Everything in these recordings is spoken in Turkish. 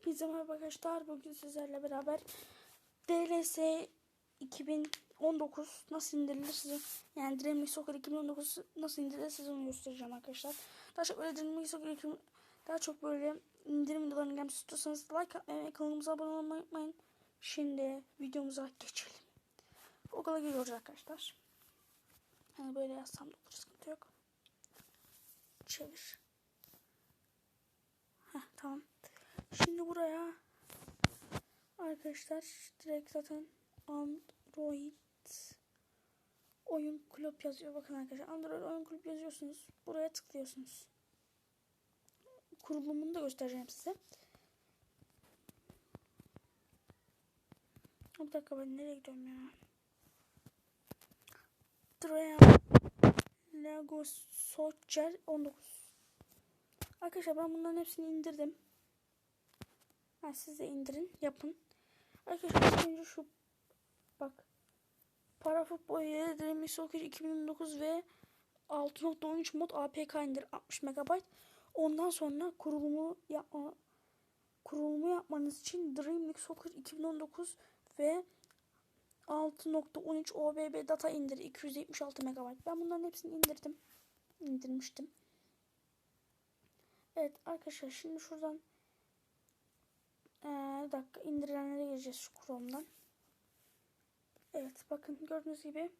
Hepinize merhaba arkadaşlar. Bugün sizlerle beraber DLS 2019 nasıl indirilir size yani Dreamlink Soccer 2019 nasıl indirilir size onu göstereceğim arkadaşlar. Daha çok böyle Dreamlink Soccer 2000 daha çok böyle indirim videolarını gelmesi istiyorsanız like atmayı ve kanalımıza abone olmayı unutmayın. Şimdi videomuza geçelim. Google'a giriyoruz arkadaşlar. Yani böyle yazsam da olur sıkıntı yok. Çevir. Heh, tamam. Şimdi buraya arkadaşlar direkt zaten Android oyun kulüp yazıyor. Bakın arkadaşlar Android oyun kulüp yazıyorsunuz. Buraya tıklıyorsunuz. Kurulumunu da göstereceğim size. Bir dakika ben nereye gidiyorum ya? Dream Lego Soccer 19 Arkadaşlar ben bunların hepsini indirdim. Ha, siz de indirin, yapın. Arkadaşlar önce şu bak. Para futbol Dream Soccer 2019 ve 6.13 mod APK indir 60 MB. Ondan sonra kurulumu yapma kurulumu yapmanız için Dream League Soccer 2019 ve 6.13 OBB data indir 276 MB. Ben bunların hepsini indirdim. indirmiştim. Evet arkadaşlar şimdi şuradan ee, bir dakika indirilenlere gireceğiz şu Chrome'dan. Evet bakın gördüğünüz gibi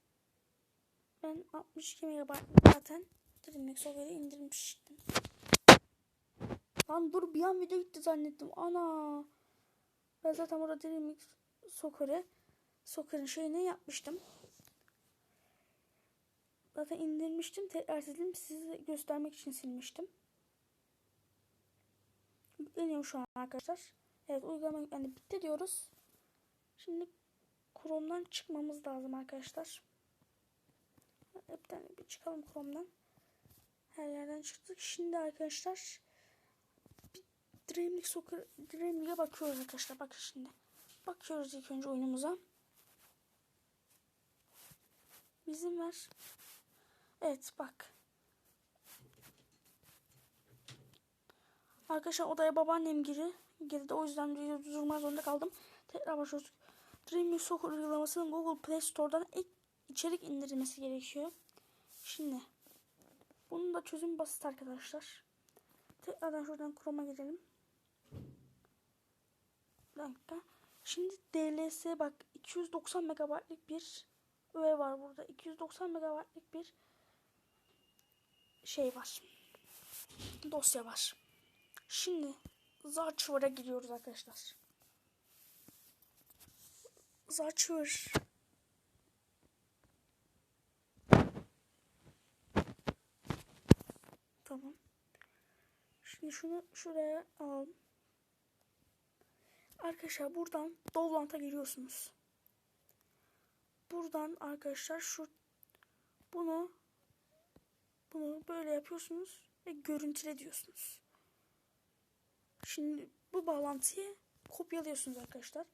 ben 62 MB zaten Dreamlink Soccer'ı indirmiştim. Lan dur bir an video gitti zannettim. Ana. Ben zaten orada Dreamlink Soccer'ı Soccer'ın şeyini yapmıştım. Zaten indirmiştim. Tekrar sildim. Size göstermek için silmiştim. Yükleniyor şu an arkadaşlar. Evet uygulama yüklendi. Bitti diyoruz. Şimdi Chrome'dan çıkmamız lazım arkadaşlar. Hepten bir çıkalım Chrome'dan. Her yerden çıktık. Şimdi arkadaşlar bir Dreamlink Soccer Dreamlink'e bakıyoruz arkadaşlar. Bakın şimdi. Bakıyoruz ilk önce oyunumuza. Bizim ver. Evet bak. Arkadaşlar odaya babaannem giri girdi. O yüzden durmak zorunda kaldım. Tekrar başlıyoruz. Dreamlink Soccer uygulamasının Google Play Store'dan ilk içerik indirilmesi gerekiyor. Şimdi bunun da çözüm basit arkadaşlar. Tekrardan şuradan Chrome'a girelim. Bir dakika. Şimdi DLS bak 290 megabaytlık bir öğe var burada. 290 megabaytlık bir şey var. Dosya var. Şimdi Zarchur'a giriyoruz arkadaşlar. Zarchur. Tamam. Şimdi şunu şuraya alalım. Arkadaşlar buradan Dovlant'a giriyorsunuz. Buradan arkadaşlar şu bunu bunu böyle yapıyorsunuz ve görüntüle diyorsunuz. Şimdi bu bağlantıyı kopyalıyorsunuz arkadaşlar.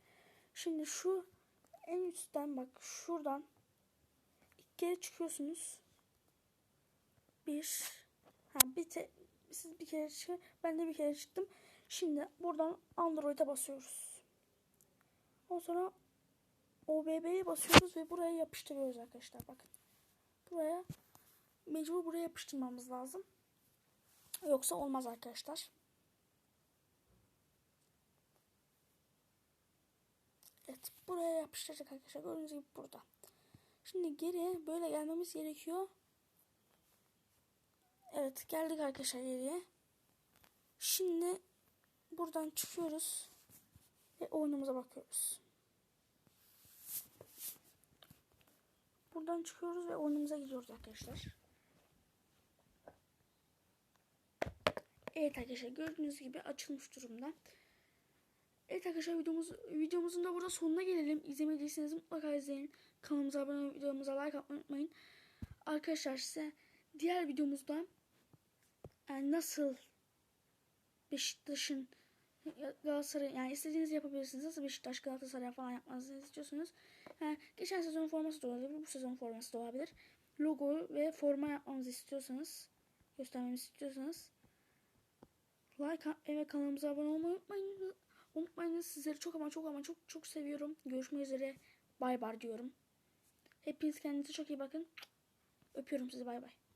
Şimdi şu en üstten bak şuradan ilk kere çıkıyorsunuz. Bir ha bir te, siz bir kere çıkın. Ben de bir kere çıktım. Şimdi buradan Android'e basıyoruz. Ondan sonra OBB'ye basıyoruz ve buraya yapıştırıyoruz arkadaşlar. Bakın. Buraya mecbur buraya yapıştırmamız lazım. Yoksa olmaz arkadaşlar. Evet buraya yapıştıracak arkadaşlar. Gördüğünüz gibi burada. Şimdi geriye böyle gelmemiz gerekiyor. Evet geldik arkadaşlar geriye. Şimdi buradan çıkıyoruz. Ve oyunumuza bakıyoruz. Buradan çıkıyoruz ve oyunumuza gidiyoruz arkadaşlar. Evet arkadaşlar gördüğünüz gibi açılmış durumda. Arkadaşlar videomuz, videomuzun da burada sonuna gelelim. İzlemediyseniz mutlaka izleyin. Kanalımıza abone olmayı, videomuza like atmayı unutmayın. Arkadaşlar size diğer videomuzda yani nasıl Beşiktaş'ın Galatasaray yani istediğinizi yapabilirsiniz. Nasıl Beşiktaş Galatasaray falan yapmanızı istiyorsunuz. Yani geçen sezon forması da olabilir. Bu sezon forması da olabilir. Logo ve forma yapmamızı istiyorsanız göstermemizi istiyorsanız like ve kanalımıza abone olmayı unutmayın. Sizleri çok ama çok ama çok çok seviyorum. Görüşmek üzere. Bay bay diyorum. Hepiniz kendinize çok iyi bakın. Öpüyorum sizi bay bay.